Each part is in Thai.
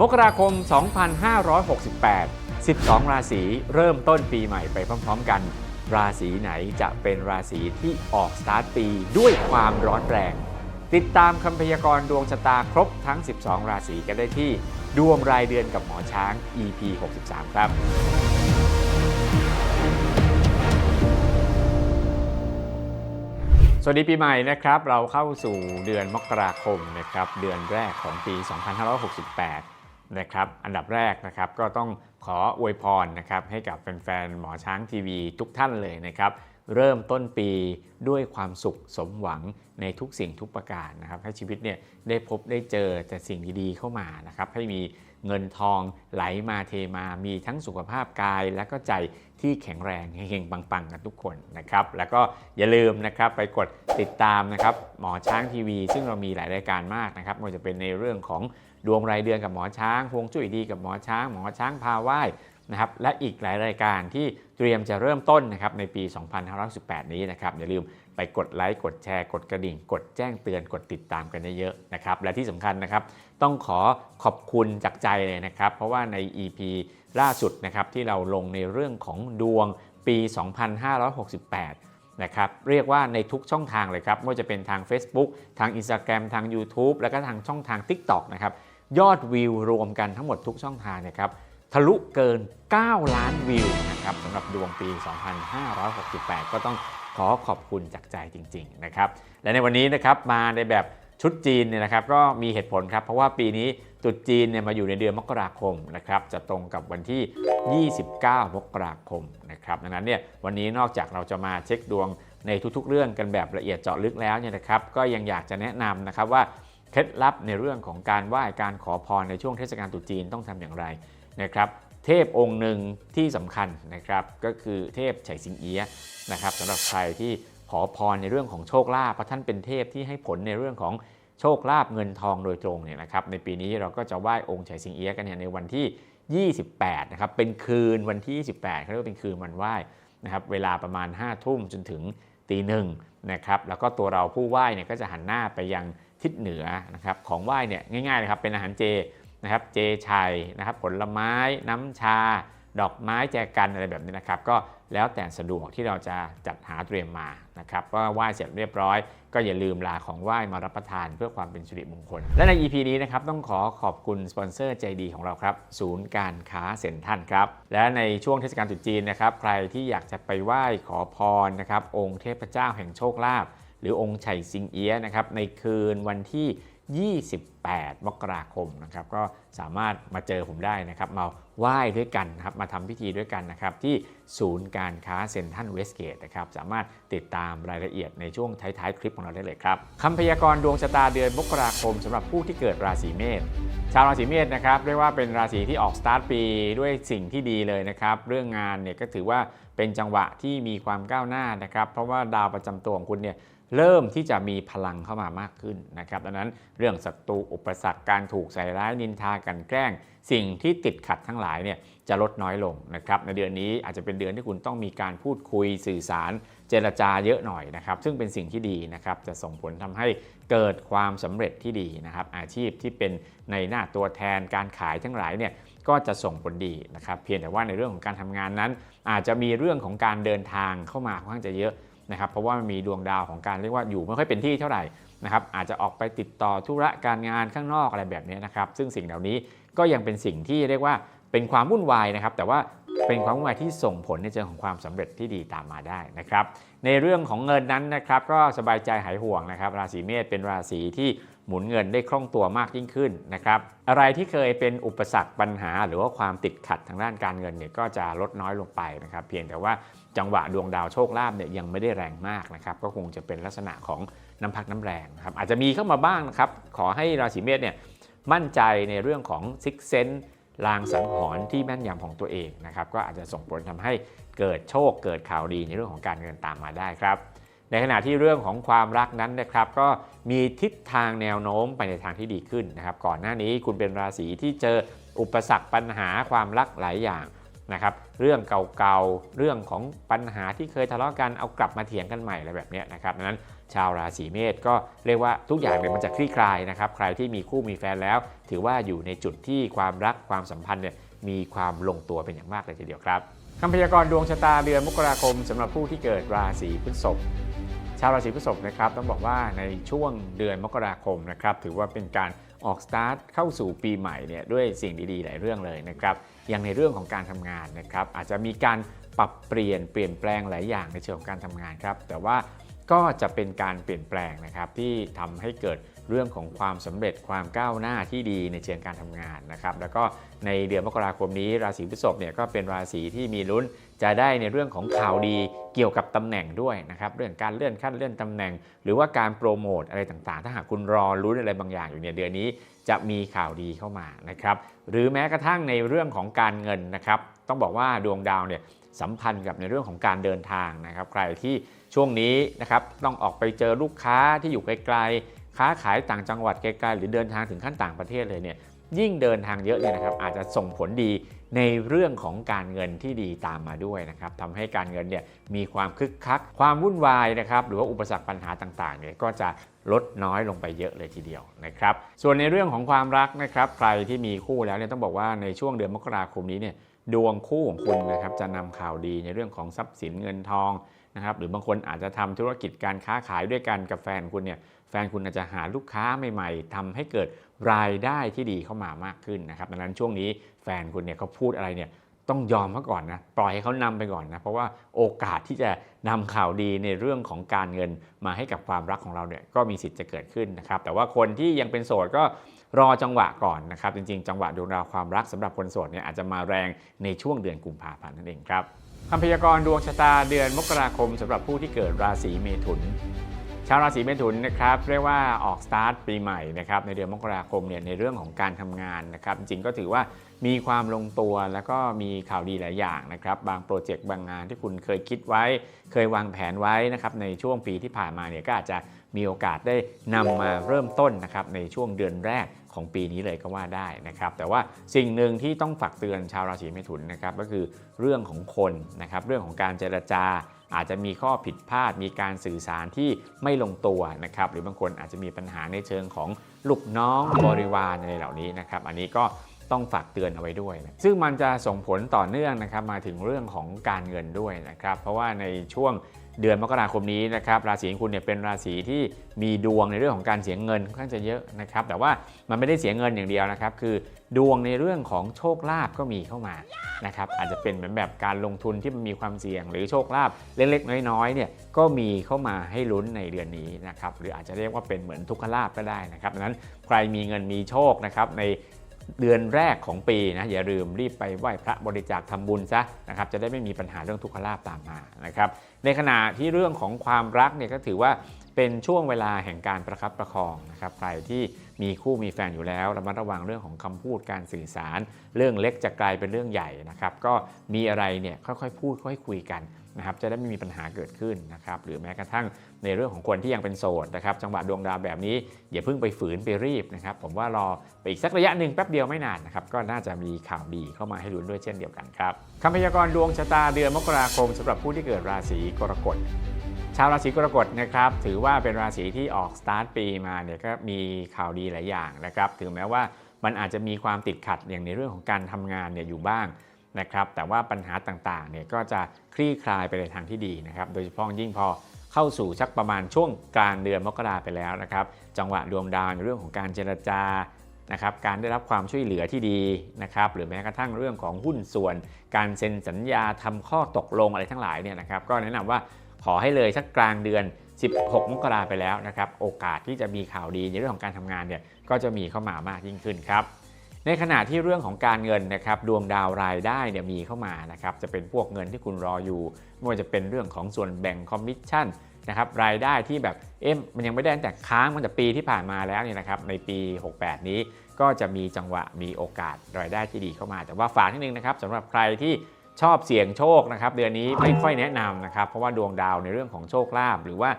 มกราคม 2568 12 ราศีเริ่มต้นปีใหม่ไปพร้อมๆกัน ราศีไหนจะเป็นราศีที่ออกสตาร์ทปีด้วยความร้อนแรง ติดตามคำพยากรณ์ดวงชะตาครบทั้ง 12 ราศีกันได้ที่ดวงรายเดือนกับหมอช้าง EP 63 ครับสวัสดีปีใหม่นะครับ เราเข้าสู่เดือนมกราคมนะครับ เดือนแรกของปี 2568 นะครับอันดับแรกนะครับก็ต้องขออวยพรนะครับให้กับแฟนๆหมอช้างทีวีทุกท่านเลยนะครับเริ่มต้นปีด้วยความสุขสมหวังในทุกสิ่งทุกประการนะครับให้ชีวิตเนี่ยได้พบได้เจอแต่สิ่งดีๆเข้ามานะครับให้มีเงินทองไหลมาเทมามีทั้งสุขภาพกายและก็ใจ ที่แข็งแรงเฮงๆปังๆ กันทุกคนนะครับ แล้วก็อย่าลืมนะครับไปกดติดตามนะครับหมอช้างทีวี ซึ่งเรามีหลายรายการมากนะครับไม่ว่าจะเป็นในเรื่องของดวงรายเดือนกับหมอช้างฮวงจุ้ยดีกับหมอช้าง หมอช้างพาไหว้นะครับและอีกหลายรายการที่เตรียมจะเริ่มต้นนะครับในปี 2518 นี้นะครับอย่าลืม ไปกดไลค์กดแชร์กดกระดิ่ง กดแจ้งเตือนกดติดตามกันเยอะๆนะครับและที่สำคัญนะครับต้องขอขอบคุณจากใจเลยนะครับ เพราะว่าใน EP ล่าสุดนะครับที่เราลงในเรื่องของดวงปี 2568 นะครับ เรียกว่าในทุกช่องทางเลยครับไม่ว่าจะเป็นทาง Facebook ทาง Instagram ทาง YouTube แล้วก็ทางช่องทาง TikTok นะครับ ยอดวิวรวมกันทั้งหมดทุกช่องทางนะครับ ทะลุเกิน 9 ล้านวิวนะครับสำหรับดวงปี 2568 ก็ต้อง ขอขอบคุณจากใจจริงๆนะครับและในวันนี้นะครับมาในแบบชุดจีนเนี่ยนะครับก็มีเหตุผลครับเพราะว่าปีนี้ตรุษจีนเนี่ยมาอยู่ในเดือนมกราคมนะครับจะตรงกับวันที่ 29 มกราคมนะครับดังนั้นเนี่ยวันนี้นอกจากเราจะมาเช็คดวงในทุกๆ เรื่องกันแบบละเอียดเจาะลึกแล้วเนี่ยนะครับก็ยังอยากจะแนะนำนะครับว่าเคล็ดลับในเรื่องของการไหว้การขอพรในช่วงเทศกาลตรุษจีนต้องทำอย่างไรนะครับ เทพองค์หนึ่งที่สำคัญนะครับก็คือเทพไฉสิงเอียะนะครับสำหรับใครที่ขอพรในเรื่องของโชคลาภเพราะท่านเป็นเทพที่ให้ผลในเรื่องของโชคลาภเงินทองโดยตรงเนี่ยนะครับในปีนี้เราก็จะไหว้องค์ไฉสิงเอียะกันเนี่ยในวันที่ 28 นะครับเป็นคืนวันที่ 28เขาเรียกว่าเป็นคืนวันไหว้นะครับเวลาประมาณ 5 ทุ่มจนถึงตีหนึ่งนะครับแล้วก็ตัวเราผู้ไหว้เนี่ยก็จะหันหน้าไปยังทิศเหนือนะครับของไหว้เนี่ยง่ายๆเลยครับเป็นอาหารเจ นะครับเจชัยนะครับผลไม้น้ำชา ดอกไม้แจกันอะไรแบบนี้นะครับ ก็แล้วแต่สะดวกที่เราจะจัดหาเตรียมมานะครับก็ไหว้เสร็จเรียบร้อย ก็อย่าลืมลาของไหว้มารับประทานเพื่อความเป็นสิริมงคล และใน EP นี้นะครับต้องขอขอบคุณสปอนเซอร์ใจดีของเราครับ ศูนย์การค้าเซ็นทรัลครับ และในช่วงเทศกาลตรุษจีนนะครับ ใครที่อยากจะไปไหว้ขอพรนะครับองค์เทพเจ้าแห่งโชคลาภหรือองค์ไฉสิงเอียะนะครับในคืนวันที่ 28 มกราคมนะครับก็สามารถมาเจอผมได้นะครับมาไหว้ด้วยกันนะครับมาทำพิธีด้วยกันนะครับที่ศูนย์การค้าเซ็นทรัลเวสเกตนะครับสามารถติดตามรายละเอียดในช่วงท้ายๆ คลิปของเราได้เลยครับคำพยากรณ์ดวงชะตาเดือนมกราคมสำหรับผู้ที่เกิดราศีเมษชาวราศีเมษนะครับเรียกว่าเป็นราศีที่ออกสตาร์ทปีด้วยสิ่งที่ดีเลยนะครับเรื่องงานเนี่ยก็ถือว่าเป็นจังหวะที่มีความก้าวหน้านะครับเพราะว่าดาวประจำตัวของคุณเนี่ย เริ่มที่จะมีพลังเข้ามามากขึ้นนะครับดังนั้นเรื่องศัตรูอุปสรรคการถูกใส่ร้ายนินทากันแกล้ง สิ่งที่ติดขัดทั้งหลายเนี่ยจะลดน้อยลงนะครับในเดือนนี้อาจจะเป็นเดือนที่คุณต้องมีการพูดคุยสื่อสาร เจรจาเยอะหน่อยนะครับซึ่งเป็นสิ่งที่ดีนะครับจะส่งผลทำให้เกิดความสำเร็จที่ดีนะครับอาชีพที่เป็นในหน้าตัวแทนการขายทั้งหลายเนี่ยก็จะส่งผลดีนะครับเพียงแต่ว่าในเรื่องของการทำงานนั้น อาจจะมีเรื่องของการเดินทางเข้ามาค่อนข้างจะเยอะ นะครับเพราะว่ามันมีดวงดาวของการเรียกว่าอยู่ไม่ค่อยเป็นที่เท่าไหร่นะครับอาจจะออกไปติดต่อธุระการงานข้างนอกอะไรแบบนี้นะครับซึ่งสิ่งเหล่านี้ก็ยังเป็นสิ่งที่เรียกว่าเป็นความวุ่นวายนะครับแต่ว่าเป็นความวุ่นวายที่ส่งผลในเชิงของความสำเร็จที่ดีตามมาได้นะครับในเรื่องของเงินนั้นนะครับก็สบายใจหายห่วงนะครับ ราศีเมษเป็นราศีที่หมุนเงินได้คล่องตัวมากยิ่งขึ้นนะครับอะไรที่เคยเป็นอุปสรรคปัญหา หรือว่าความติดขัดทางด้านการเงินเนี่ยก็จะลดน้อยลงไปนะครับเพียงแต่ว่า จังหวะดวงดาวโชคลาภเนี่ยยังไม่ได้แรงมากนะครับก็คงจะเป็นลักษณะของน้ำพักน้ำแรงนะครับอาจจะมีเข้ามาบ้างนะครับขอให้ราศีเมษเนี่ยมั่นใจในเรื่องของซิกเซนลางสังหรณ์ที่แม่นยำของตัวเองนะครับก็อาจจะส่งผลทำให้เกิดโชคเกิดข่าวดีในเรื่องของการเงินตามมาได้ครับ ในขณะที่เรื่องของความรักนั้นนะครับก็มีทิศทางแนวโน้มไปในทางที่ดีขึ้นนะครับก่อนหน้านี้คุณเป็นราศีที่เจออุปสรรคปัญหาความรักหลายอย่าง นะครับเรื่องเก่าๆ เรื่องของปัญหาที่เคยทะเลาะกันเอากลับมาเถียงกันใหม่อะไรแบบนี้นะครับดังนั้นชาวราศีเมษก็เรียกว่าทุกอย่างเนี่ยมันจะคลี่คลายนะครับใครที่มีคู่มีแฟนแล้ว ถือว่าอยู่ในจุดที่ความรักความสัมพันธ์เนี่ยมีความลงตัวเป็นอย่างมากเลยทีเดียวครับคำพยากรณ์ดวงชะตาเดือนมกราคมสำหรับผู้ที่เกิดราศีพฤษภชาวราศีพฤษภนะครับต้องบอกว่าในช่วงเดือนมกราคมนะครับถือว่าเป็นการออกสตาร์ทเข้าสู่ปีใหม่เนี่ยด้วยสิ่งดีๆ หลายเรื่องเลยนะครับ อย่างในเรื่องของการทำงานนะครับอาจจะมีการปรับเปลี่ยนเปลี่ยนแปลงหลายอย่างในเชิงของการทำงานครับแต่ว่าก็จะเป็นการเปลี่ยนแปลงนะครับที่ทำให้เกิด เรื่องของความสำเร็จความก้าวหน้าที่ดีในเชิงการทำงานนะครับแล้วก็ในเดือนมกราคมนี้ราศีพฤษภเนี่ยก็เป็นราศีที่มีลุ้นจะได้ในเรื่องของข่าวดีเกี่ยวกับตำแหน่งด้วยนะครับเรื่องการเลื่อนขั้นเลื่อนตำแหน่ง หรือว่าการโปรโมทอะไรต่างๆ ถ้าหากคุณรอลุ้นอะไรบางอย่างอยู่เนี่ยเดือนนี้จะมีข่าวดีเข้ามานะครับหรือแม้กระทั่งในเรื่องของการเงินนะครับต้องบอกว่าดวงดาวเนี่ยสัมพันธ์กับในเรื่องของการเดินทางนะครับ ใครที่ช่วงนี้นะครับต้องออกไปเจอลูกค้าที่อยู่ไกล ค้าขายต่างจังหวัดไกลๆหรือเดินทางถึงขั้นต่างประเทศเลยเนี่ยยิ่งเดินทางเยอะเนี่ยนะครับอาจจะส่งผลดีในเรื่องของการเงินที่ดีตามมาด้วยนะครับทำให้การเงินเนี่ยมีความคึกคัก ความวุ่นวายนะครับหรือว่าอุปสรรคปัญหาต่างๆเนี่ยก็จะลดน้อยลงไปเยอะเลยทีเดียวนะครับส่วนในเรื่องของความรักนะครับใครที่มีคู่แล้วเนี่ยต้องบอกว่าในช่วงเดือนมกราคมนี้เนี่ยดวงคู่ของคุณนะครับจะนำข่าวดีในเรื่องของทรัพย์สินเงินทอง นะครับหรือบางคนอาจจะทำธุรกิจการค้าขายด้วยกันกับแฟนคุณเนี่ยแฟนคุณอาจจะหาลูกค้าใหม่ๆทำให้เกิดรายได้ที่ดีเข้ามามากขึ้นนะครับดังนั้นช่วงนี้แฟนคุณเนี่ยเขาพูดอะไรเนี่ยต้องยอมเขาก่อนนะปล่อยให้เขานำไปก่อนนะเพราะว่าโอกาสที่จะนำข่าวดีในเรื่องของการเงินมาให้กับความรักของเราเนี่ยก็มีสิทธิ์จะเกิดขึ้นนะครับแต่ว่าคนที่ยังเป็นโสดก็รอจังหวะก่อนนะครับจริงๆ จังหวะดวงดาวความรักสำหรับคนโสดเนี่ยอาจจะมาแรงในช่วงเดือนกุมภาพันธ์นั่นเองครับ คำพยากรณ์ดวงชะตาเดือนมกราคมสำหรับผู้ที่เกิดราศีเมถุน ชาวราศีเมถุนนะครับเรียกว่าออกสตาร์ทปีใหม่นะครับในเดือนมกราคมเนี่ยในเรื่องของการทำงานนะครับจริงก็ถือว่ามีความลงตัวแล้วก็มีข่าวดีหลายอย่างนะครับบางโปรเจกต์บางงานที่คุณเคยคิดไว้ เคยวางแผนไว้นะครับในช่วงปีที่ผ่านมาเนี่ยก็อาจจะมีโอกาสได้นำมาเริ่มต้นนะครับในช่วงเดือนแรก ของปีนี้เลยก็ว่าได้นะครับ แต่ว่าสิ่งหนึ่งที่ต้องฝากเตือนชาวราศีเมถุนนะครับก็คือเรื่องของคนนะครับเรื่องของการเจรจาอาจจะมีข้อผิดพลาด มีการสื่อสารที่ไม่ลงตัวนะครับ หรือบางคนอาจจะมีปัญหาในเชิงของลูกน้องบริวารอะไรเหล่านี้นะครับ อันนี้ก็ต้องฝากเตือนเอาไว้ด้วยนะซึ่งมันจะส่งผลต่อเนื่องนะครับมาถึงเรื่องของการเงินด้วยนะครับ เพราะว่าในช่วง เดือนมกราคมนี้นะครับราศีของคุณเนี่ยเป็นราศีที่มีดวงในเรื่องของการเสียเงินค่อนข้างจะเยอะนะครับแต่ว่ามันไม่ได้เสียเงินอย่างเดียวนะครับคือดวงในเรื่องของโชคลาภก็มีเข้ามานะครับอาจจะเป็นเหมือนแบบการลงทุนที่มันมีความเสี่ยง หรือโชคลาภเล็กๆ น้อยๆเนี่ยก็มีเข้ามาให้ลุ้นในเดือนนี้นะครับหรืออาจจะเรียกว่าเป็นเหมือนทุกขลาภก็ได้นะครับดังนั้นใครมีเงินมีโชคนะครับในเดือนแรกของปีนะอย่าลืมรีบไปไหว้พระบริจาคทำบุญซะนะครับจะได้ไม่มีปัญหาเรื่องทุกขลาภตามมานะครับ ในขณะที่เรื่องของความรักเนี่ยก็ถือว่าเป็นช่วงเวลาแห่งการประคับประคองนะครับใครที่มีคู่มีแฟนอยู่แล้วระมัดระวังเรื่องของคำพูดการสื่อสาร เรื่องเล็กจะกลายเป็นเรื่องใหญ่นะครับก็มีอะไรเนี่ยค่อยๆ พูดค่อยคุยกัน นะครับจะได้ไม่มีปัญหาเกิดขึ้นนะครับหรือแม้กระทั่งในเรื่องของคนที่ยังเป็นโสดนะครับจังหวะดวงดาวแบบนี้อย่าเพิ่งไปฝืนไปรีบนะครับผมว่ารอไปอีกสักระยะหนึ่งแป๊บเดียวไม่นานนะครับก็น่าจะมีข่าวดีเข้ามาให้ลุ้นด้วยเช่นเดียวกันครับคำพยากรณ์ดวงชะตาเดือนมกราคมสำหรับผู้ที่เกิดราศีกรกฎชาวราศีกรกฎนะครับถือว่าเป็นราศีที่ออกสตาร์ทปีมาเนี่ยก็มีข่าวดีหลายอย่างนะครับถึงแม้ว่ามันอาจจะมีความติดขัดอย่างในเรื่องของการทำงานเนี่ยอยู่บ้าง นะครับแต่ว่าปัญหาต่างๆเนี่ยก็จะคลี่คลายไปในทางที่ดีนะครับโดยเฉพาะยิ่งพอเข้าสู่ชักประมาณช่วงกลางเดือนมกราไปแล้วนะครับจังหวะดวงดาวในเรื่องของการเจรจานะครับการได้รับความช่วยเหลือที่ดีนะครับหรือแม้กระทั่งเรื่องของหุ้นส่วน การเซ็นสัญญาทำข้อตกลงอะไรทั้งหลายเนี่ยนะครับก็แนะนำว่าขอให้เลยสักกลางเดือน 16 มกราไปแล้วนะครับโอกาสที่จะมีข่าวดีในเรื่องของการทำงานเนี่ยก็จะมีเข้ามามากยิ่งขึ้นครับ ในขณะที่เรื่องของการเงินนะครับดวงดาวรายได้เนี่ยมีเข้ามานะครับจะเป็นพวกเงินที่คุณรออยู่ไม่ว่าจะเป็นเรื่องของส่วนแบ่งคอมมิชชั่นนะครับรายได้ที่แบบเอ๊ะมันยังไม่ได้แต่ค้างมาแต่ปีที่ผ่านมาแล้วเนี่ยนะครับในปี 68 นี้ก็จะมีจังหวะมีโอกาสรายได้ที่ดีเข้ามา แต่ว่าฝากนิดนึงนะครับสำหรับใครที่ชอบเสี่ยงโชคนะครับเดือนนี้ไม่ค่อยแนะนำนะครับเพราะว่าดวงดาวในเรื่องของโชคลาภหรือว่า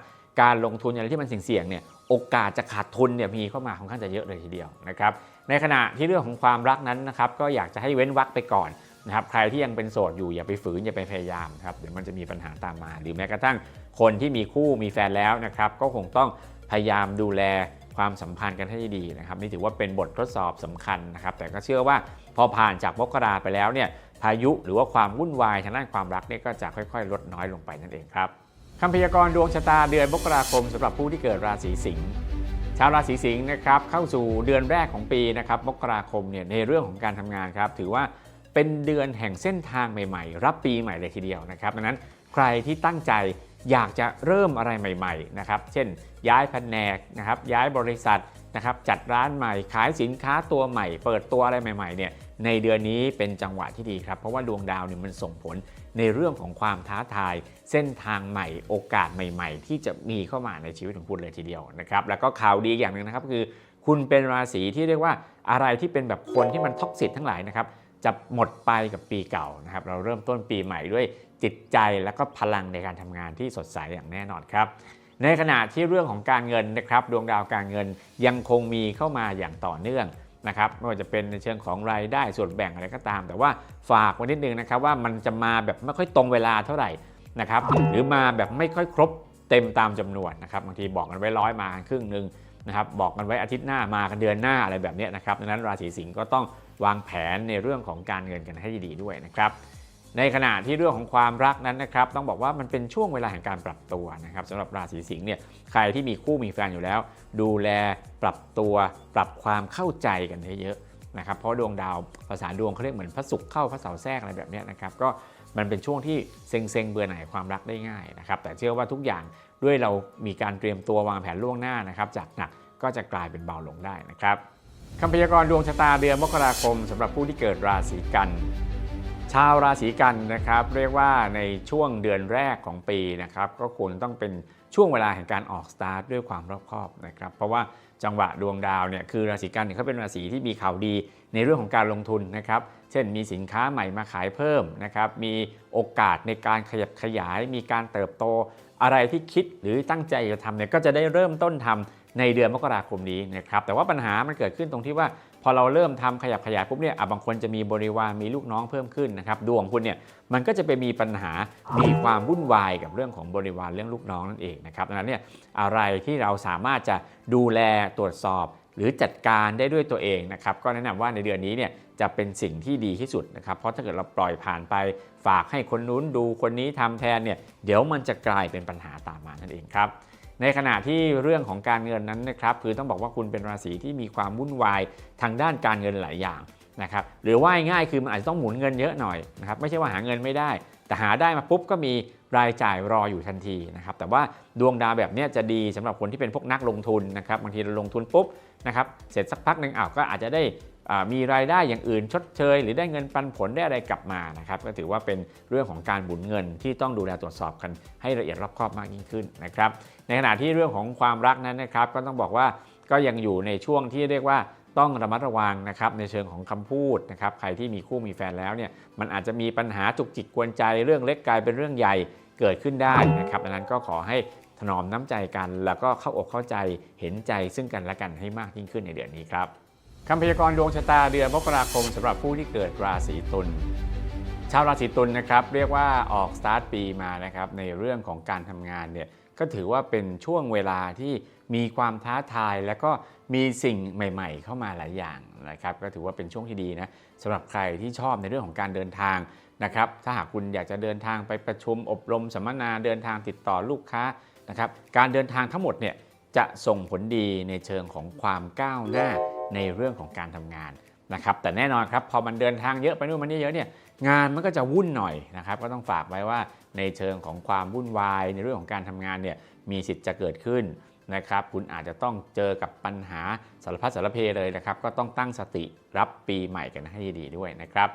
การลงทุนอะไรที่มันเสี่ยงๆเนี่ย โอกาสจะขาดทุนเนี่ยมีเข้ามาค่อนข้างจะเยอะเลยทีเดียวนะครับในขณะที่เรื่องของความรักนั้นนะครับก็อยากจะให้เว้นวรรคไปก่อนนะครับใครที่ยังเป็นโสดอยู่อย่าไปฝืนอย่าไปพยายามครับเดี๋ยวมันจะมีปัญหาตามมา หรือแม้กระทั่งคนที่มีคู่มีแฟนแล้วนะครับก็คงต้องพยายามดูแลความสัมพันธ์กันให้ดีนะครับนี่ถือว่าเป็นบททดสอบสำคัญนะครับ แต่ก็เชื่อว่าพอผ่านจากมกราไปแล้วเนี่ยพายุหรือว่าความวุ่นวายทางด้านความรักเนี่ยก็จะค่อยๆ ลดน้อยลงไปนั่นเองครับ คำพยากรณ์ดวงชะตาเดือนมกราคมสำหรับผู้ที่เกิดราศีสิงห์ชาวราศีสิงห์นะครับเข้าสู่เดือนแรกของปีนะครับมกราคมเนี่ยในเรื่องของการทำงานครับถือว่าเป็นเดือนแห่งเส้นทางใหม่ๆ รับปีใหม่เลยทีเดียวนะครับดังนั้นใครที่ตั้งใจอยากจะเริ่มอะไรใหม่ๆนะครับเช่น ย้ายแผนกนะครับย้ายบริษัทนะครับจัดร้านใหม่ขายสินค้าตัวใหม่ เปิดตัวอะไรใหม่ๆเนี่ยในเดือนนี้เป็นจังหวะที่ดีครับเพราะว่าดวงดาวเนี่ยมันส่งผล ในเรื่องของความท้าทาย เส้นทางใหม่โอกาสใหม่ ๆ ที่จะมีเข้ามาในชีวิตของคุณเลยทีเดียวนะครับแล้วก็ข่าวดีอย่างหนึ่งนะครับคือ คุณเป็นราศีที่เรียกว่าอะไรที่เป็นแบบคนที่มันท็อกซิตทั้งหลายนะครับจะหมดไปกับปีเก่านะครับเราเริ่มต้นปีใหม่ด้วยจิตใจและก็พลังในการทำงานที่สดใสอย่างแน่นอนครับ ในขณะที่เรื่องของการเงินนะครับดวงดาวการเงินยังคงมีเข้ามาอย่างต่อเนื่อง นะครับไม่ว่าจะเป็นในเชิงของรายได้ส่วนแบ่งอะไรก็ตาม แต่ว่าฝากไว้นิดนึงนะครับว่ามันจะมาแบบไม่ค่อยตรงเวลาเท่าไหร่นะครับหรือมาแบบไม่ค่อยครบเต็มตามจำนวนนะครับบางทีบอกกันไว้ร้อยมาครึ่งหนึ่งนะครับบอกกันไว้อาทิตย์หน้ามากันเดือนหน้าอะไรแบบนี้นะครับดังนั้นราศีสิงห์ก็ต้องวางแผนในเรื่องของการเงินกันให้ดีด้วยนะครับ ในขณะที่เรื่องของความรักนั้นนะครับต้องบอกว่ามันเป็นช่วงเวลาแห่งการปรับตัวนะครับสำหรับราศีสิงห์เนี่ยใครที่มีคู่มีแฟนอยู่แล้ว ดูแลปรับตัว ปรับความเข้าใจกันเยอะๆนะครับเพราะดวงดาวภาษาดวงเขาเรียกเหมือนพระศุกร์เข้าพระเสาร์แทรกอะไรแบบนี้นะครับก็มันเป็นช่วงที่เซ็งเซ็งๆเบื่อหน่ายความรักได้ง่ายนะครับแต่เชื่อว่าทุกอย่างด้วยเรามีการเตรียมตัววางแผนล่วงหน้านะครับจากหนักก็จะกลายเป็นเบาลงได้นะครับคำพยากรณ์ดวงชะตาเดือนมกราคมสำหรับผู้ที่เกิดราศีกัน ชาวราศีกันนะครับเรียกว่าในช่วงเดือนแรกของปีนะครับก็ควรต้องเป็นช่วงเวลาแห่งการออกสตาร์ทด้วยความรอบคอบนะครับเพราะว่าจังหวะดวงดาวเนี่ยคือราศีกันเนี่ยเขาเป็นราศีที่มีข่าวดีในเรื่องของการลงทุนนะครับเช่นมีสินค้าใหม่มาขายเพิ่มนะครับมีโอกาสในการขยับขยาย มีการเติบโต อะไรที่คิดหรือตั้งใจจะทำเนี่ยก็จะได้เริ่มต้นทำในเดือนมกราคมนี้นะครับแต่ว่าปัญหามันเกิดขึ้นตรงที่ว่า อเราเริ่มทำขยับขยายปุ๊บเนี่ยบางคนจะมีบริวารมีลูกน้องเพิ่มขึ้นนะครับดวงคุณเนี่ยมันก็จะไปมีปัญหา มีความวุ่นวายกับเรื่องของบริวารเรื่องลูกน้องนั่นเองนะครับดังนั้นเนี่ยอะไรที่เราสามารถจะดูแลตรวจสอบ หรือจัดการได้ด้วยตัวเองนะครับก็แนะนำว่าในเดือนนี้เนี่ยจะเป็นสิ่งที่ดีที่สุดนะครับ เพราะถ้าเกิดเราปล่อยผ่านไปฝากให้คนนู้นดูคนนี้ทำแทนเนี่ยเดี๋ยวมันจะกลายเป็นปัญหาตามมานั่นเองครับ ในขณะที่เรื่องของการเงินนั้นนะครับคือต้องบอกว่าคุณเป็นราศีที่มีความวุ่นวายทางด้านการเงินหลายอย่างนะครับหรือว่าง่ายคือมันอาจจะต้องหมุนเงินเยอะหน่อยนะครับไม่ใช่ว่าหาเงินไม่ได้ แต่หาได้มาปุ๊บก็มีรายจ่ายรออยู่ทันทีนะครับแต่ว่าดวงดาวแบบนี้จะดีสำหรับคนที่เป็นพวกนักลงทุนนะครับบางทีเราลงทุนปุ๊บนะครับเสร็จสักพักหนึ่งอ้าวก็อาจจะได้ มีรายได้อย่างอื่นชดเชย หรือได้เงินปันผลได้อะไรกลับมานะครับก็ถือว่าเป็นเรื่องของการบุนเงินที่ต้องดูแลตรวจสอบกันให้ละเอียดรอบคอบมากยิ่งขึ้นนะครับในขณะที่เรื่องของความรักนั้นนะครับก็ต้องบอกว่าก็ยังอยู่ในช่วงที่เรียกว่าต้องระมัดระวังนะครับในเชิงของคำพูดนะครับใครที่มีคู่มีแฟนแล้วเนี่ยมันอาจจะมีปัญหาจุกจิกกวนใจเรื่องเล็กกลายเป็นเรื่องใหญ่เกิดขึ้นได้นะครับดังนั้นก็ขอให้ถนอมน้ำใจกัน แล้วก็เข้าอกเข้าใจเห็นใจซึ่งกันและกันให้มากยิ่งขึ้นในเดือนนี้ครับ คำพยากรณ์ดวงชะตาเดือนมกราคมสำหรับผู้ที่เกิดราศีตุลชาวราศีตุลนะครับเรียกว่าออกสตาร์ทปีมานะครับในเรื่องของการทำงานเนี่ยก็ถือว่าเป็นช่วงเวลาที่มีความท้าทายแล้วก็มีสิ่งใหม่ ๆ เข้ามาหลายอย่างนะครับก็ถือว่าเป็นช่วงที่ดีนะสำหรับใครที่ชอบในเรื่องของการเดินทางนะครับถ้าหากคุณอยากจะเดินทางไปประชุมอบรมสัมมนาเดินทางติดต่อลูกค้านะครับการเดินทางทั้งหมดเนี่ยจะส่งผลดีในเชิงของความก้าวหน้า ในเรื่องของการทำงานนะครับแต่แน่นอนครับพอมันเดินทางเยอะไปนู่นมานี่เยอะเนี่ยงานมันก็จะวุ่นหน่อยนะครับก็ต้องฝากไว้ว่าในเชิงของความวุ่นวายในเรื่องของการทำงานเนี่ยมีสิทธิ์จะเกิดขึ้นนะครับคุณอาจจะต้องเจอกับปัญหาสารพัดสารเพเลยนะครับก็ต้องตั้งสติรับปีใหม่กันให้ดีด้วยนะครับ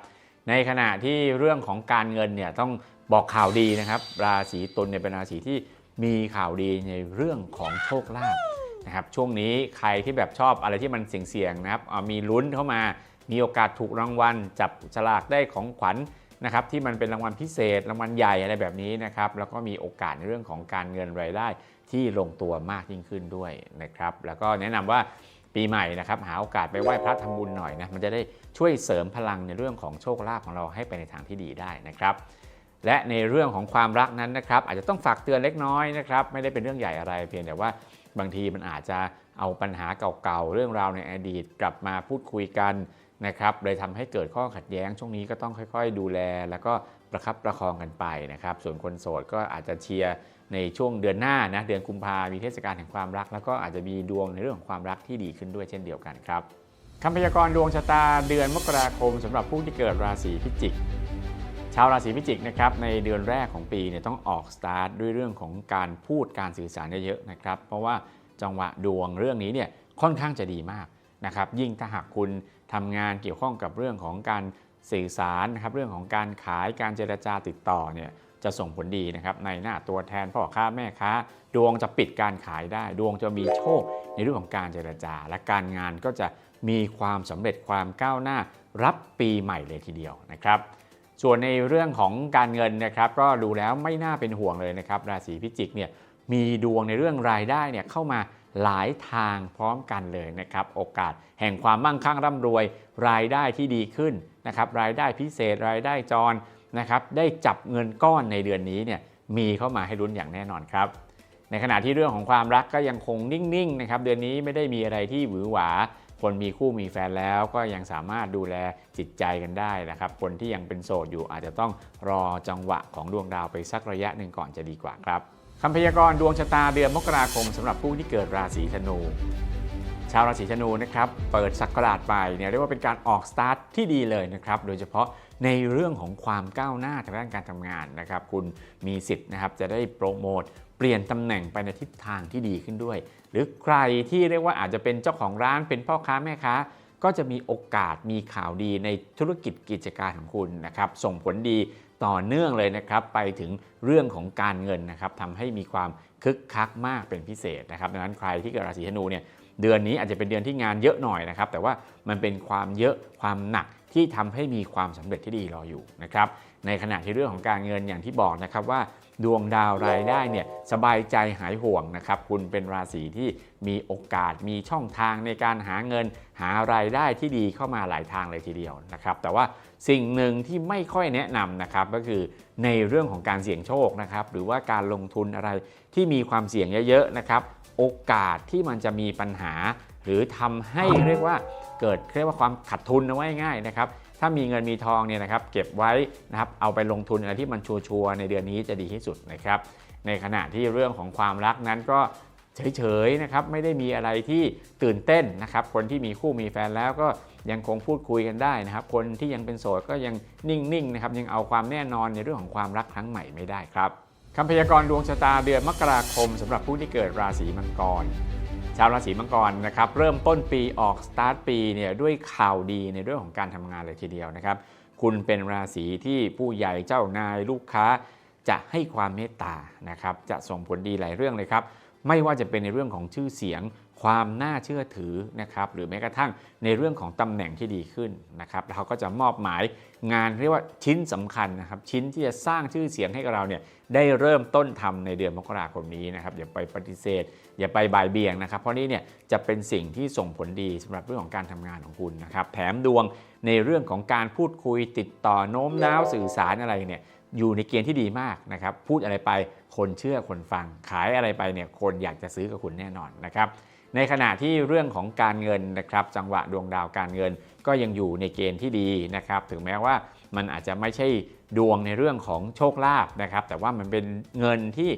ในขณะที่เรื่องของการเงินเนี่ยต้องบอกข่าวดีนะครับ ราศีตุลเนี่ยเป็นราศีที่มีข่าวดีในเรื่องของโชคลาภ นะครับช่วงนี้ใครที่แบบชอบอะไรที่มันเสี่ยงๆนะครับมีลุ้นเข้ามามีโอกาสถูกรางวัล จับฉลากได้ของขวัญนะครับที่มันเป็นรางวัลพิเศษรางวัลใหญ่อะไรแบบนี้นะครับแล้วก็มีโอกาสในเรื่องของการเงินรายได้ที่ลงตัวมากยิ่งขึ้นด้วยนะครับแล้วก็แนะนำว่าปีใหม่นะครับหาโอกาสไปไหว้พระทำบุญหน่อยนะมันจะได้ช่วยเสริมพลังในเรื่องของโชคลาภของเราให้ไปในทางที่ดีได้นะครับและในเรื่องของความรักนั้นนะครับอาจจะต้องฝากเตือนเล็กน้อยนะครับไม่ได้เป็นเรื่องใหญ่อะไรเพียงแต่ว่า บางทีมันอาจจะเอาปัญหาเก่าๆ เรื่องราวในอดีตกลับมาพูดคุยกันนะครับเลยทำให้เกิดข้อขัดแย้งช่วงนี้ก็ต้องค่อย ๆ ดูแล แล้วก็ประคับประคองกันไปนะครับ ส่วนคนโสดก็อาจจะเชียร์ในช่วงเดือนหน้านะเดือนกุมภามีเทศกาลแห่งความรัก แล้วก็อาจจะมีดวงในเรื่องของความรักที่ดีขึ้นด้วยเช่นเดียวกันครับคำพยากรณ์ดวงชะตาเดือนมกราคมสำหรับผู้ที่เกิดราศีพิจิก ชาวราศีพิจิกนะครับในเดือนแรกของปีเนี่ยต้องออกสตาร์ทด้วยเรื่องของการพูดการสื่อสารเยอะๆนะครับเพราะว่าจังหวะดวงเรื่องนี้เนี่ยค่อนข้างจะดีมากนะครับยิ่งถ้าหากคุณทำงานเกี่ยวข้องกับเรื่องของการสื่อสารนะครับเรื่องของการขายการเจรจาติดต่อเนี่ยจะส่งผลดีนะครับในหน้าตัวแทนพ่อค้าแม่ค้า ดวงจะปิดการขายได้ ดวงจะมีโชคในเรื่องของการเจรจา และการงานก็จะมีความสำเร็จความก้าวหน้ารับปีใหม่เลยทีเดียวนะครับ ส่วนในเรื่องของการเงินนะครับก็ดูแล้วไม่น่าเป็นห่วงเลยนะครับ ราศีพิจิกเนี่ยมีดวงในเรื่องรายได้เนี่ยเข้ามาหลายทางพร้อมกันเลยนะครับ โอกาสแห่งความมั่งคั่งร่ำรวย รายได้ที่ดีขึ้นนะครับ รายได้พิเศษรายได้จรนะครับ ได้จับเงินก้อนในเดือนนี้เนี่ยมีเข้ามาให้ลุ้นอย่างแน่นอนครับ ในขณะที่เรื่องของความรักก็ยังคงนิ่งๆนะครับเดือนนี้ไม่ได้มีอะไรที่หวือหวา คนมีคู่มีแฟนแล้วก็ยังสามารถดูแลจิตใจกันได้นะครับ คนที่ยังเป็นโสดอยู่อาจจะต้องรอจังหวะของดวงดาวไปสักระยะหนึ่งก่อนจะดีกว่าครับคำพยากรณ์ดวงชะตาเดือนมกราคมสำหรับผู้ที่เกิดราศีธนู ชาวราศีธนูนะครับเปิดสักราชไปเนี่ยเรียกว่าเป็นการออกสตาร์ทที่ดีเลยนะครับโดยเฉพาะในเรื่องของความก้าวหน้าทางด้านการทำงานนะครับคุณมีสิทธิ์นะครับจะได้โปรโมทเปลี่ยนตำแหน่งไปในทิศทางที่ดีขึ้นด้วย หรือใครที่เรียกว่าอาจจะเป็นเจ้าของร้านเป็นพ่อค้าแม่ค้า ก็จะมีโอกาสมีข่าวดีในธุรกิจกิจการของคุณนะครับ ส่งผลดีต่อเนื่องเลยนะครับไปถึงเรื่องของการเงินนะครับทำให้มีความคึกคักมากเป็นพิเศษนะครับดังนั้นใครที่เกิดราศีธนูเนี่ยเดือนนี้อาจจะเป็นเดือนที่งานเยอะหน่อยนะครับ แต่ว่ามันเป็นความเยอะความหนักที่ทำให้มีความสำเร็จที่ดีรออยู่นะครับในขณะที่เรื่องของการเงินอย่างที่บอกนะครับว่า ดวงดาวรายได้เนี่ยสบายใจหายห่วงนะครับ คุณเป็นราศีที่มีโอกาสมีช่องทางในการหาเงิน หารายได้ที่ดีเข้ามาหลายทางเลยทีเดียวนะครับ แต่ว่าสิ่งหนึ่งที่ไม่ค่อยแนะนำนะครับก็คือในเรื่องของการเสี่ยงโชคนะครับ หรือว่าการลงทุนอะไรที่มีความเสี่ยงเยอะๆนะครับโอกาสที่มันจะมีปัญหา หรือทำให้เรียกว่าเกิดเรียกว่าความขาดทุนนะว่าง่ายๆนะครับ ถ้ามีเงินมีทองเนี่ยนะครับเก็บไว้นะครับเอาไปลงทุนอะไรที่มันชัวร์ในเดือนนี้จะดีที่สุดนะครับในขณะที่เรื่องของความรักนั้นก็เฉยๆนะครับไม่ได้มีอะไรที่ตื่นเต้นนะครับคนที่มีคู่มีแฟนแล้วก็ยังคงพูดคุยกันได้นะครับ คนที่ยังเป็นโสดก็ยังนิ่งๆนะครับยังเอาความแน่นอนในเรื่องของความรักครั้งใหม่ไม่ได้ครับคำพยากรณ์ดวงชะตาเดือนมกราคมสำหรับผู้ที่เกิดราศีมังกร ชาวราศีมังกรนะครับเริ่มต้นปีออกสตาร์ทปีเนี่ยด้วยข่าวดีในเรื่องของการทำงานเลยทีเดียวนะครับ คุณเป็นราศีที่ผู้ใหญ่เจ้านายลูกค้าจะให้ความเมตตานะครับจะส่งผลดีหลายเรื่องเลยครับ ไม่ว่าจะเป็นในเรื่องของชื่อเสียง ความน่าเชื่อถือนะครับหรือแม้กระทั่งในเรื่องของตำแหน่งที่ดีขึ้นนะครับเขาก็จะมอบหมายงานเรียกว่าชิ้นสำคัญนะครับชิ้นที่จะสร้างชื่อเสียงให้กับเราเนี่ยได้เริ่มต้นทำในเดือนมกราคมนี้นะครับอย่าไปปฏิเสธ อย่าไปบ่ายเบี่ยงนะครับ เพราะนี่เนี่ยจะเป็นสิ่งที่ส่งผลดีสำหรับเรื่องของการทำงานของคุณนะครับแถมดวงในเรื่องของการพูดคุยติดต่อโน้มน้าวสื่อสารอะไรเนี่ยอยู่ในเกณฑ์ที่ดีมากนะครับพูดอะไรไป คนเชื่อคนฟังขายอะไรไปเนี่ยคนอยากจะซื้อกับคุณแน่นอนนะครับในขณะที่เรื่องของการเงินนะครับจังหวะดวงดาวการเงินก็ยังอยู่ในเกณฑ์ที่ดีนะครับถึงแม้ว่ามันอาจจะไม่ใช่ดวงในเรื่องของโชคลาภนะครับแต่ว่ามันเป็นเงินที่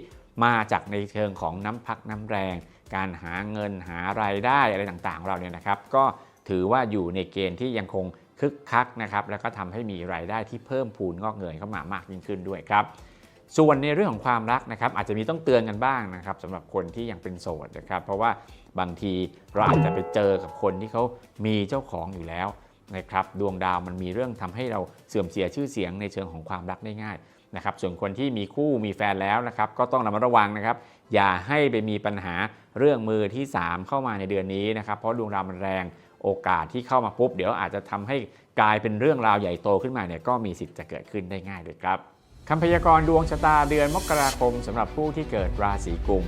มาจากในเชิงของน้ำพักน้ำแรง การหาเงินหารายได้อะไรต่างๆของเราเนี่ยนะครับ ก็ถือว่าอยู่ในเกณฑ์ที่ยังคงคึกคักนะครับแล้วก็ทำให้มีรายได้ที่เพิ่มพูนงอกเงยเข้ามามากยิ่งขึ้นด้วยครับ ส่วนในเรื่องของความรักนะครับอาจจะมีต้องเตือนกันบ้างนะครับสำหรับคนที่ยังเป็นโสดนะครับ เพราะว่าบางทีเราอาจจะไปเจอกับคนที่เขามีเจ้าของอยู่แล้วนะครับดวงดาวมันมีเรื่องทำให้เราเสื่อมเสียชื่อเสียงในเชิงของความรักได้ง่ายนะครับส่วนคนที่มีคู่มีแฟนแล้วนะครับก็ต้องระมัดระวังนะครับ อย่าให้ไปมีปัญหาเรื่องมือที่ 3 เข้ามาในเดือนนี้นะครับ เพราะดวงดาวมันแรงโอกาสที่เข้ามาปุ๊บ เดี๋ยวอาจจะทำให้กลายเป็นเรื่องราวใหญ่โตขึ้นมาเนี่ยก็มีสิทธิ์จะเกิดขึ้นได้ง่ายเลยครับ คำพยากรณ์ดวงชะตาเดือนมกราคมสำหรับผู้ที่เกิดราศีกุม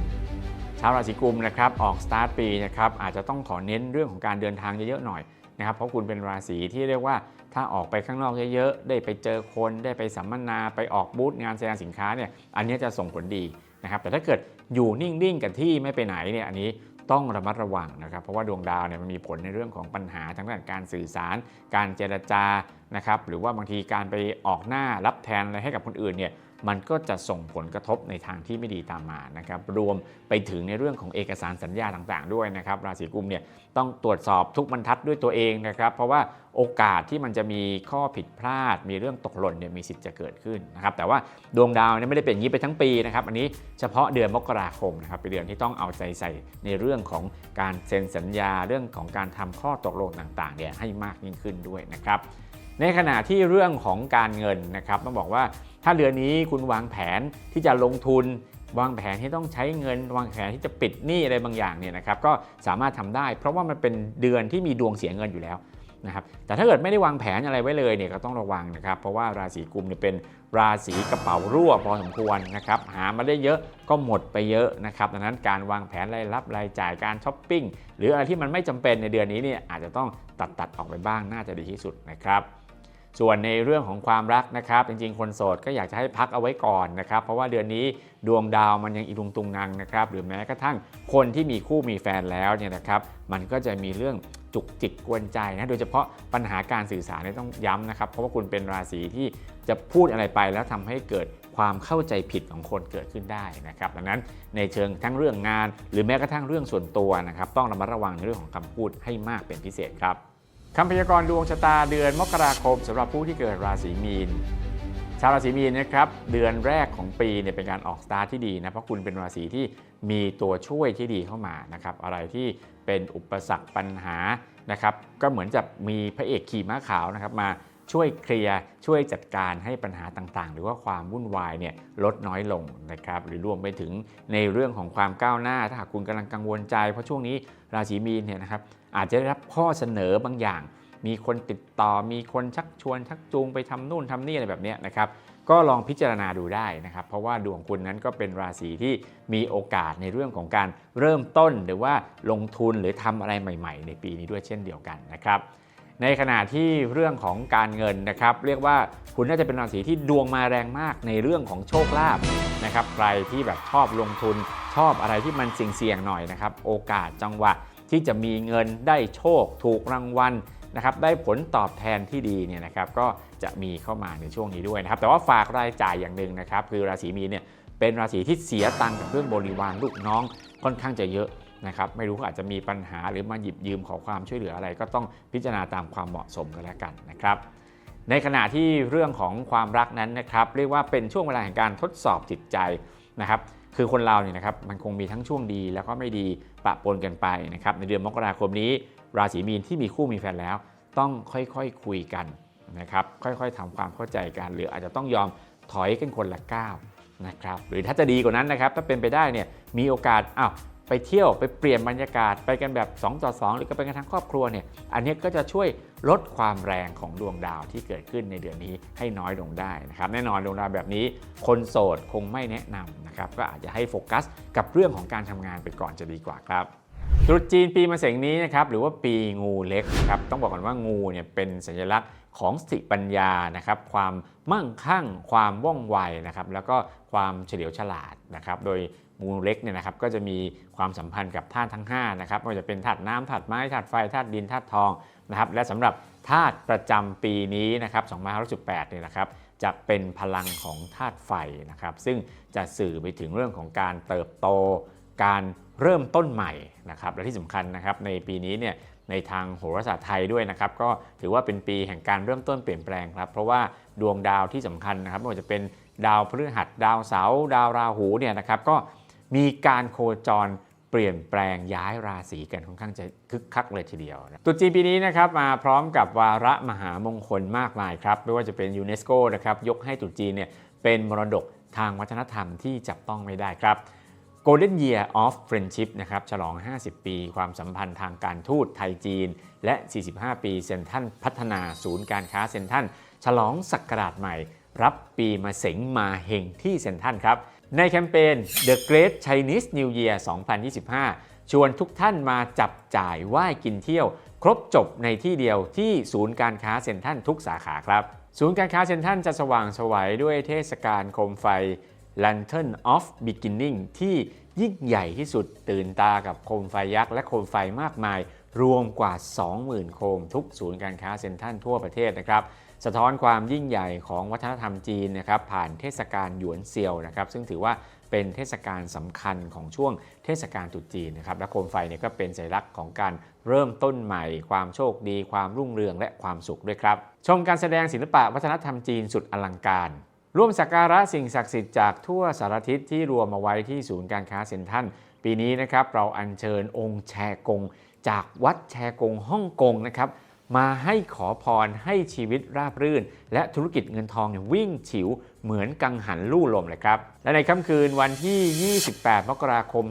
ชาวราศีกุมนะครับออกสตาร์ทปีนะครับอาจจะต้องขอเน้นเรื่องของการเดินทางเยอะๆหน่อยนะครับเพราะคุณเป็นราศีที่เรียกว่าถ้าออกไปข้างนอกเยอะๆ ได้ไปเจอคนได้ไปสัมมนาไปออกบูธงานแสดงสินค้าเนี่ยอันนี้จะส่งผลดีนะครับแต่ถ้าเกิดอยู่นิ่งๆ กับที่ไม่ไปไหนเนี่ยอันนี้ ต้องระมัดระวังนะครับ เพราะว่าดวงดาวเนี่ยมันมีผลในเรื่องของปัญหาทางด้านการสื่อสาร การเจรจานะครับหรือว่าบางทีการไปออกหน้ารับแทนอะไรให้กับคนอื่นเนี่ย มันก็จะส่งผลกระทบในทางที่ไม่ดีตามมานะครับรวมไปถึงในเรื่องของเอกสารสัญญาต่างๆ ด้วยนะครับ ราศีกุมเนี่ยต้องตรวจสอบทุกบรรทัดด้วยตัวเองนะครับ เพราะว่าโอกาสที่มันจะมีข้อผิดพลาด มีเรื่องตกหล่นเนี่ยมีสิทธิ์จะเกิดขึ้นนะครับ แต่ว่าดวงดาวเนี่ยไม่ได้เป็นอย่างนี้ไปทั้งปีนะครับ อันนี้เฉพาะเดือนมกราคมนะครับเป็นเดือนที่ต้องเอาใจใส่ในเรื่องของการเซ็นสัญญาเรื่องของการทำข้อตกลงต่างๆเนี่ยให้มากยิ่งขึ้นด้วยนะครับ ในขณะที่เรื่องของการเงินนะครับต้องบอกว่า ถ้าเดือนี้คุณวางแผนที่จะลงทุน วางแผนที่ต้องใช้เงิน วางแผนที่จะปิดหนี้อะไรบางอย่างเนี่ยนะครับก็สามารถทำได้ เพราะว่ามันเป็นเดือนที่มีดวงเสียเงินอยู่แล้วนะครับแต่ถ้าเกิดไม่ได้วางแผนอะไรไว้เลยเนี่ยก็ต้องระวังนะครับเพราะว่าราศีกุมเนี่ยเป็นราศีกระเป๋ารั่วพอสมควรนะครับหามาได้เยอะก็หมดไปเยอะนะครับดังนั้นการวางแผนรายรับรายจ่ายการช้อปปิ้งหรืออะไรที่มันไม่จำเป็นในเดือนนี้เนี่ยอาจจะต้องตัดตัดออกไปบ้างน่าจะดีที่สุดนะครับ ส่วนในเรื่องของความรักนะครับ จริงๆ คนโสดก็อยากจะให้พักเอาไว้ก่อนนะครับ เพราะว่าเดือนนี้ดวงดาวมันยังอีรุงตุงนังนะครับ หรือแม้กระทั่งคนที่มีคู่มีแฟนแล้วเนี่ยนะครับ มันก็จะมีเรื่องจุกจิกกวนใจนะโดยเฉพาะปัญหาการสื่อสารเนี่ยต้องย้ำนะครับ เพราะว่าคุณเป็นราศีที่จะพูดอะไรไปแล้วทำให้เกิดความเข้าใจผิดของคนเกิดขึ้นได้นะครับดังนั้นในเชิงทั้งเรื่องงาน หรือแม้กระทั่งเรื่องส่วนตัวนะครับ ต้องระมัดระวังในเรื่องของคำพูดให้มากเป็นพิเศษครับ คำพยากรณ์ดวงชะตาเดือนมกราคมสำหรับผู้ที่เกิดราศีมีน ชาวราศีมีนนะครับเดือนแรกของปีเนี่ยเป็นการออกสตาร์ทที่ดีนะเพราะคุณเป็นราศีที่มีตัวช่วยที่ดีเข้ามานะครับอะไรที่เป็นอุปสรรคปัญหานะครับก็เหมือนจะมีพระเอกขี่ม้าขาวนะครับมา ช่วยเคลียร์ช่วยจัดการให้ปัญหาต่างๆ หรือว่าความวุ่นวายเนี่ยลดน้อยลงนะครับหรือรวมไปถึงในเรื่องของความก้าวหน้า ถ้าหากคุณกำลังกังวลใจ เพราะช่วงนี้ราศีมีนเนี่ยนะครับอาจจะได้รับข้อเสนอบางอย่าง มีคนติดต่อมีคนชักชวนชักจูงไปทำนู่นทำนี่อะไรแบบเนี้ยนะครับก็ลองพิจารณาดูได้นะครับ เพราะว่าดวงคุณนั้นก็เป็นราศีที่มีโอกาสในเรื่องของการเริ่มต้นหรือว่าลงทุนหรือทำอะไรใหม่ ๆ ในปีนี้ด้วยเช่นเดียวกันนะครับ ในขณะที่เรื่องของการเงินนะครับ เรียกว่าคุณน่าจะเป็นราศีที่ดวงมาแรงมากในเรื่องของโชคลาภนะครับ ใครที่แบบชอบลงทุนชอบอะไรที่มันเสี่ยงๆหน่อยนะครับ โอกาสจังหวะที่จะมีเงินได้โชคถูกรางวัลนะครับได้ผลตอบแทนที่ดีเนี่ยนะครับก็จะมีเข้ามาในช่วงนี้ด้วยนะครับ แต่ว่าฝากรายจ่ายอย่างหนึ่งนะครับ คือราศีมีนเนี่ยเป็นราศีที่เสียตังค์กับเรื่องบริวารลูกน้องค่อนข้างจะเยอะ นะครับไม่รู้อาจจะมีปัญหาหรือมาหยิบยืมขอความช่วยเหลืออะไร ก็ต้องพิจารณาตามความเหมาะสมกันแล้วกันนะครับในขณะที่เรื่องของความรักนั้นนะครับเรียกว่าเป็นช่วงเวลาแห่งการทดสอบจิตใจนะครับคือคนเราเนี่ยนะครับมันคงมีทั้งช่วงดีแล้วก็ไม่ดีปะปนกันไปนะครับในเดือนมกราคมนี้ ราศีมีนที่มีคู่มีแฟนแล้ว ต้องค่อยๆคคุยกันนะครับค่อยๆทำความเข้าใจกัน หรืออาจจะต้องยอมถอยกันคนละก้าวนะครับหรือถ้าจะดีกว่านั้นนะครับถ้าเป็นไปได้เนี่ยมีโอกาสอ้าว ไปเที่ยวไปเปลี่ยนบรรยากาศไปกันแบบ 2 ต่อ 2 หรือก็ไปกันทั้งครอบครัวเนี่ยอันนี้ก็จะช่วยลดความแรงของดวงดาวที่เกิดขึ้นในเดือนนี้ให้น้อยลงได้นะครับแน่นอนดวงดาวแบบนี้ คนโสดคงไม่แนะนำนะครับก็อาจจะให้โฟกัส กับเรื่องของการทำงานไปก่อนจะดีกว่าครับตรุษจีนปีมะเสงนี้นะครับหรือว่าปีงูเล็กครับต้องบอกก่อนว่างูเนี่ยเป็นสัญลักษณ์ของสติปัญญานะครับความมั่งคั่ง ความว่องไวนะครับแล้วก็ความเฉลียวฉลาดนะครับโดย งูเล็กเนี่ยนะครับก็จะมีความสัมพันธ์กับธาตุทั้ง5นะครับไม่ว่าจะเป็นธาตุน้ำธาตุไม้ธาตุไฟธาตุดินธาตุทองนะครับและสำหรับธาตุประจำปีนี้นะครับ2518เนี่ยนะครับจะเป็นพลังของธาตุไฟนะครับซึ่งจะสื่อไปถึงเรื่องของการเติบโต การเริ่มต้นใหม่นะครับและที่สำคัญนะครับในปีนี้เนี่ยในทางโหราศาสตร์ไทยด้วยนะครับก็ถือว่าเป็นปีแห่งการเริ่มต้นเปลี่ยนแปลงครับเพราะว่าดวงดาวที่สำคัญนะครับไม่ว่าจะเป็นดาวพฤหัสดาวเสาร์ดาวราหูเนี่ยนะครับก็ มีการโคจรเปลี่ยนแปลงย้ายราศีกันค่อนข้างจะคึกคักเลยทีเดียวนะตุจีนปีนี้นะครับมาพร้อมกับวาระมหามงคลมากมายครับไม่ว่าจะเป็นยูเนสโกนะครับยกให้ตุจีนเนี่ยเป็นมรดกทางวัฒนธรรมที่จับต้องไม่ได้ครับ Golden Year of Friendship นะครับฉลอง 50 ปี ความสัมพันธ์ทางการทูตไทยจีน และ 45 ปีเซนทันพัฒนาศูนย์การค้าเซนทันฉลองศักราชใหม่ รับปีมาเสงมาเฮงที่เซนทันครับ ในแคมเปญ The Great Chinese New Year 2025 ชวนทุกท่านมาจับจ่ายไหว้กินเที่ยว ครบจบในที่เดียวที่ศูนย์การค้าเซ็นทรัลทุกสาขาครับ ศูนย์การค้าเซ็นทรัลจะสว่างสวัยด้วยเทศกาลโคมไฟ Lantern of Beginning ที่ยิ่งใหญ่ที่สุดตื่นตากับโคมไฟยักษ์และโคมไฟมากมาย รวมกว่า 20,000 โคมทุกศูนย์การค้าเซ็นทรัลทั่วประเทศนะครับ สะท้อนความยิ่งใหญ่ของวัฒนธรรมจีนนะครับผ่านเทศกาลหยวนเซียวนะครับซึ่งถือว่าเป็นเทศกาลสำคัญของช่วงเทศกาลตรุษจีนนะครับและโคมไฟเนี่ยก็เป็นสัญลักษณ์ของการเริ่มต้นใหม่ ความโชคดี ความรุ่งเรืองและความสุขด้วยครับ ชมการแสดงศิลปะวัฒนธรรมจีนสุดอลังการ ร่วมสักการะสิ่งศักดิ์สิทธิ์จากทั่วสารทิศที่รวมมาไว้ที่ศูนย์การค้าเซ็นทรัลปีนี้นะครับเราอัญเชิญองค์แชกง จากวัดแชกงฮ่องกงนะครับ มาให้ขอพรให้ชีวิตราบรื่น และธุรกิจเงินทองเนี่ยวิ่งฉิวเหมือนกังหันลู่ลมเลยครับ และในค่ำคืนวันที่ 28 มกราคม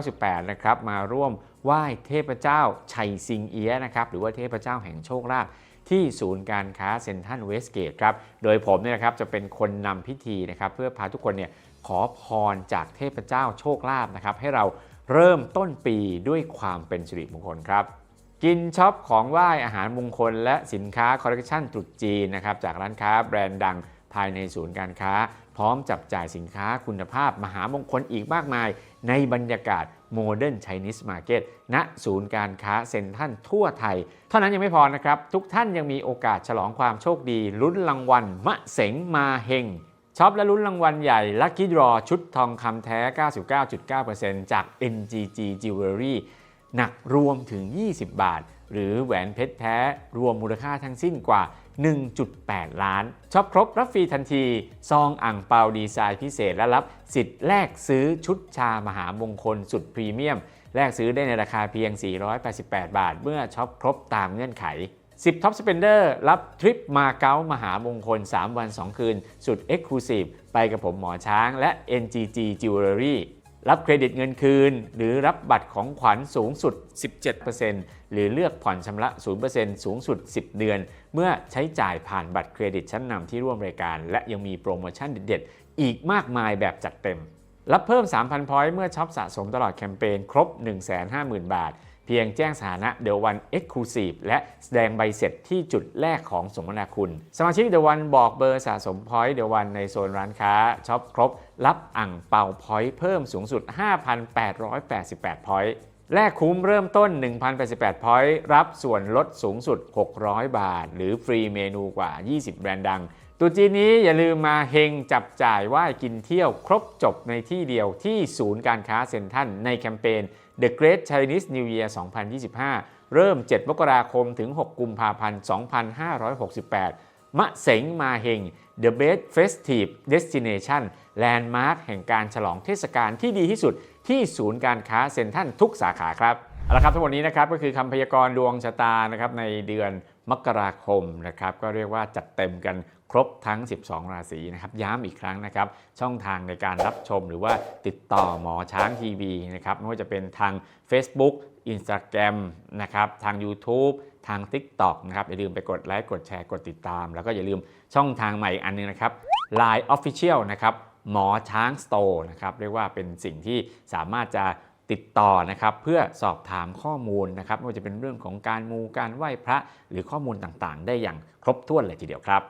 2518 นะครับ มาร่วมไหว้เทพเจ้าชัยซิงเอียะนะครับ หรือว่าเทพเจ้าแห่งโชคลาภที่ศูนย์การค้าเซ็นทรัลเวสเกตครับ โดยผมเนี่ยนะครับจะเป็นคนนำพิธีนะครับ เพื่อพาทุกคนเนี่ยขอพรจากเทพเจ้าโชคลาภนะครับ ให้เราเริ่มต้นปีด้วยความเป็นสิริมงคลครับ กินช็อปของไหว้อาหารมงคล และสินค้าคอลเลกชันตรุษจีนนะครับจากร้านค้าแบรนด์ดังภายในศูนย์การค้า พร้อมจับจ่ายสินค้าคุณภาพมหามงคลอีกมากมาย ในบรรยากาศโมเดิร์นไชนีสมาร์เก็ตณศูนย์การค้าเซ็นทรัลทั่วไทย เท่านั้นยังไม่พอนะครับ ทุกท่านยังมีโอกาสฉลองความโชคดี ลุ้นรางวัล มะเสงมาเฮงช็อปและลุ้นรางวัลใหญ่ Lucky Draw ชุดทองคำแท้ 99.9%จาก NGG Jewelry หนักรวมถึง 20 บาท หรือแหวนเพชรแท้ รวมมูลค่าทั้งสิ้นกว่า 1.8 ล้านช็อปครบรับฟรีทันที ซองอ่างเปาดีไซน์พิเศษและรับสิทธิ์แลกซื้อชุดชามหามงคลสุดพรีเมียม แลกซื้อได้ในราคาเพียง 488 บาท เมื่อช็อปครบตามเงื่อนไข10 Top Spender รับทริปมาเก๊ามหามงคล 3 วัน 2 คืน สุด Exclusive ไปกับผมหมอช้างและ NGG Jewelry รับเครดิตเงินคืน หรือรับบัตรของขวัญสูงสุด 17%หรือเลือกผ่อนชำระ 0%สูงสุด 10 เดือน เมื่อใช้จ่ายผ่านบัตรเครดิตชั้นนำที่ร่วมรายการ และยังมีโปรโมชั่นเด็ดๆ อีกมากมายแบบจัดเต็ม รับเพิ่ม 3,000 พอยต์เมื่อช็อปสะสมตลอดแคมเปญครบ 150,000 บาท เพียงแจ้งสถานะเดวัน Exclusive และแสดงใบเสร็จที่จุดแรกของสมนาคุณ สมาชิกเดวันบอกเบอร์สะสมพอยต์เดวันในโซนร้านค้าช็อปครบ รับอ่างเป่าพอยต์เพิ่มสูงสุด 5,888 พอยต์แลกคุ้มเริ่มต้น 1,088 พอยต์รับส่วนลดสูงสุด 600 บาท หรือฟรีเมนูกว่า 20 แบรนด์ดัง ตัวจีนี้อย่าลืมมาเฮงจับจ่ายไหว้กินเที่ยวครบจบในที่เดียวที่ศูนย์การค้าเซ็นทรัลในแคมเปญ The Great Chinese New Year 2025 เริ่ม 7 มกราคมถึง 6 กุมภาพันธ์ 2568 มะเสงมาเฮง The Best Festive Destination แลนด์มาร์คแห่งการฉลองเทศกาลที่ดีที่สุดที่ศูนย์การค้าเซ็นทรัลทุกสาขาครับเอาละครับทั้งหมดนี้นะครับก็คือคำพยากรณ์ดวงชะตานะครับในเดือน มกราคมนะครับก็เรียกว่าจัดเต็มกันครบทั้ง 12 ราศีนะครับย้ำอีกครั้งนะครับ ช่องทางในการรับชมหรือว่าติดต่อหมอช้างทีวีนะครับไม่ว่าจะเป็นทาง Facebook Instagram นะครับทาง YouTube ทาง TikTok นะครับอย่าลืมไปกดไลค์กดแชร์กดติดตาม แล้วก็อย่าลืมช่องทางใหม่อีกอันหนึงนะครับ Line Official นะครับหมอช้าง Store นะครับเรียกว่าเป็นสิ่งที่สามารถจะ ติดต่อนะครับเพื่อสอบถามข้อมูลนะครับไม่ว่าจะเป็นเรื่องของการมูการไหว้พระหรือข้อมูลต่างๆ ได้อย่างครบถ้วนเลยทีเดียวครับ